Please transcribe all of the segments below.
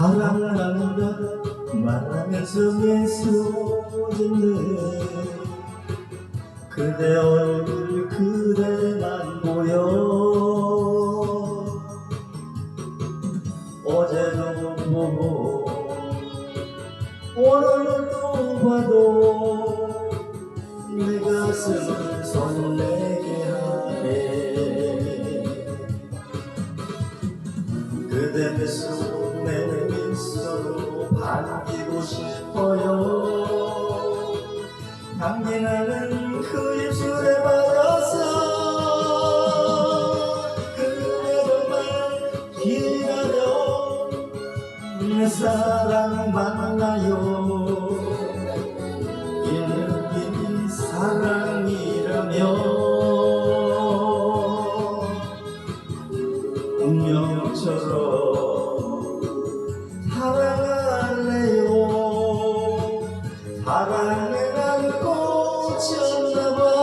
사랑한다 말하면서 미소짓네 그대 얼굴 그대만 보여. 어제도 보고 오늘도 봐도 내 가슴을 설레게 하네. 그대 내 반기고 싶어요. 향기 나는 그 입술에 받아서 그대로만 기다려 내 사랑 만나요. 이 느낌이 사랑이라면 꽂혔나봐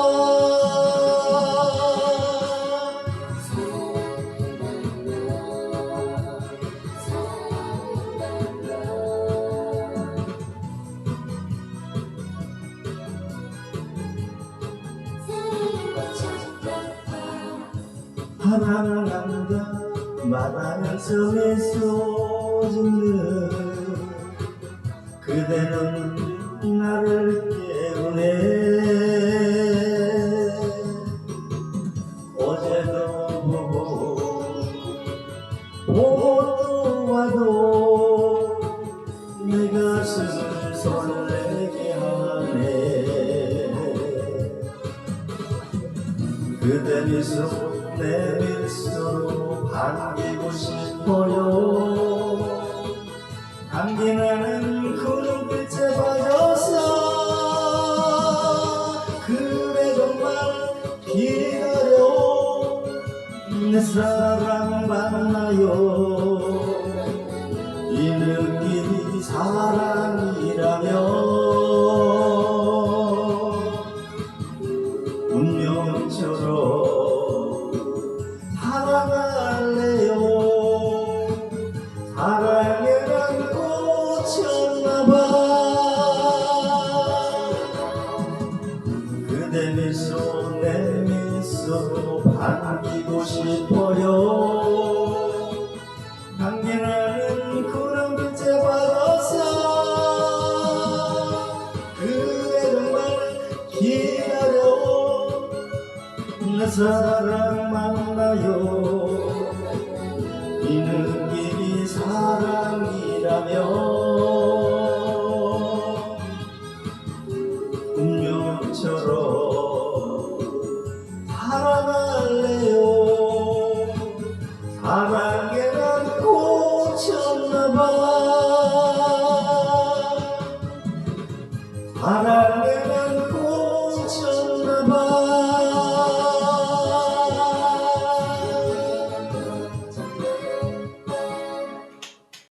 사랑한다. 말하면서 미소 짓는 그대는 나를 또 와도 내 가슴을 설레게 하네. 그대 미소 내 미소로 반기고 싶어요. 향기나는 그 눈빛에 빠져서 그래 정말 기다려. 내 사랑 만나요 이 느낌이 사랑이라면 운명처럼 사랑할래요? 사랑에 난 꽂혔나봐. 그대 미소 내 미소로 반기고 싶어요 사랑 만나요. 이 느낌이 사랑이라면 운명처럼 사랑할래요. 사랑에 난 꽂혔나봐. 사랑